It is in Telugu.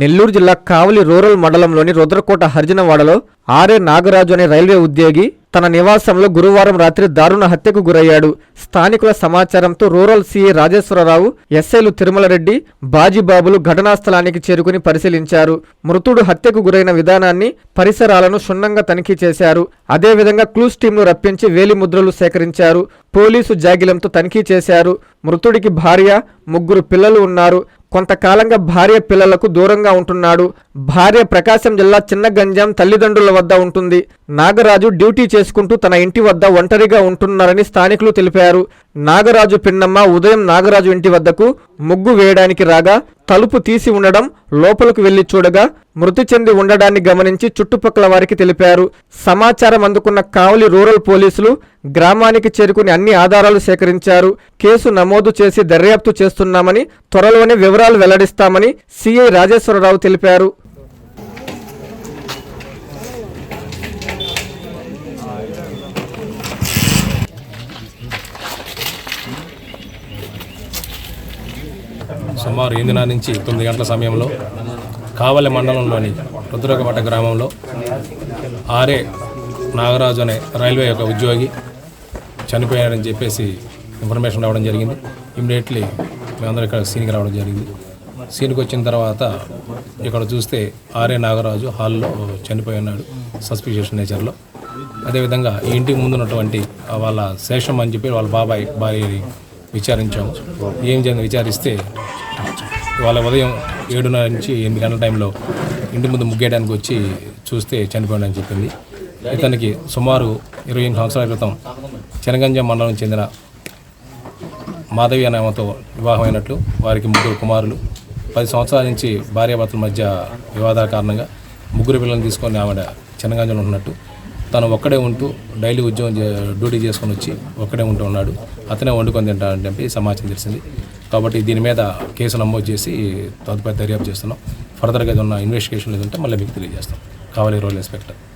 నెల్లూరు జిల్లా కావలి రూరల్ మండలంలోని రుద్రకోట హరిజనవాడలో ఆర్ఏ నాగరాజు అనే రైల్వే ఉద్యోగి తన నివాసంలో గురువారం రాత్రి దారుణ హత్యకు గురయ్యాడు. స్థానికుల సమాచారంతో రూరల్ సీఏ రాజేశ్వరరావు ఎస్ఐలు తిరుమలరెడ్డి బాజీబాబులు ఘటనా స్థలానికి చేరుకుని పరిశీలించారు. మృతుడు హత్యకు గురైన విధానాన్ని పరిసరాలను క్షుణ్ణంగా తనిఖీ చేశారు. అదేవిధంగా క్లూస్ టీంను రప్పించి వేలిముద్రలు సేకరించారు. పోలీసు జాగిలంతో తనిఖీ చేశారు. మృతుడికి భార్య ముగ్గురు పిల్లలు ఉన్నారు. కొంతకాలంగా భార్య పిల్లలకు దూరంగా ఉంటున్నాడు. భార్య ప్రకాశం జిల్లా చిన్న గంజాం తల్లిదండ్రుల వద్ద ఉంటుంది. నాగరాజు డ్యూటీ చేసుకుంటూ తన ఇంటి వద్ద ఒంటరిగా ఉంటున్నారని స్థానికులు తెలిపారు. నాగరాజు పిన్నమ్మ ఉదయం నాగరాజు ఇంటి వద్దకు ముగ్గు వేయడానికి రాగా తలుపు తీసి ఉండడం లోపలకు వెళ్ళి చూడగా మృతి చెంది ఉండడాన్ని గమనించి చుట్టుపక్కల వారికి తెలిపారు. సమాచారం అందుకున్న కావలి రూరల్ పోలీసులు గ్రామానికి చేరుకుని అన్ని ఆధారాలు సేకరించారు. కేసు నమోదు చేసి దర్యాప్తు చేస్తున్నామని త్వరలోనే వివరాలు వెల్లడిస్తామని సిఐ రాజేశ్వరరావు తెలిపారు. సుమారు ఎనిమిదిన్నర నుంచి తొమ్మిది గంటల సమయంలో కావలి మండలంలోని రుద్రకపట్ట గ్రామంలో ఆర్ఏ నాగరాజు అనే రైల్వే యొక్క ఉద్యోగి చనిపోయాడని చెప్పేసి ఇన్ఫర్మేషన్ రావడం జరిగింది. ఇమ్మీడియట్లీ మేమందరం ఇక్కడ సీన్కి రావడం జరిగింది. సీన్కి వచ్చిన తర్వాత ఇక్కడ చూస్తే ఆర్ఏ నాగరాజు హాల్లో చనిపోయి ఉన్నాడు సస్పిషియస్ నేచర్లో. అదేవిధంగా ఈ ఇంటికి ముందున్నటువంటి వాళ్ళ శేషం అని చెప్పి వాళ్ళ బాబాయ్ భార్యని విచారించాము. ఏం జరిగింది విచారిస్తే వాళ్ళ ఉదయం ఏడున్నర నుంచి ఎనిమిది గంటల టైంలో ఇంటి ముందు ముగ్గేయడానికి వచ్చి చూస్తే చనిపోయాడని చెప్పింది. ఇతనికి సుమారు ఇరవై ఎనిమిది సంవత్సరాల క్రితం చెనగంజం మండలం చెందిన మాధవి అనే ఆమెతో వివాహమైనట్లు వారికి ముగ్గురు కుమారులు పది సంవత్సరాల నుంచి భార్యాభర్తల మధ్య వివాదాల కారణంగా ముగ్గురు పిల్లల్ని తీసుకొని ఆవిడ చిన్నగంజలో ఉన్నట్టు. తను ఒక్కడే ఉంటూ డైలీ ఉద్యోగం చే- డ్యూటీ చేసుకొని వచ్చి ఒక్కడే ఉంటూ ఉన్నాడు. అతనే వండుకొని తింటాడని చెప్పి సమాచారం తెలిసింది. కాబట్టి దీని మీద కేసు నమోదు చేసి తదుపరి దర్యాప్తు చేస్తున్నాం. ఫర్దర్గా ఏదైనా ఇన్వెస్టిగేషన్ ఏదంటే మళ్ళీ మీకు తెలియజేస్తాం. కావాలి role inspector.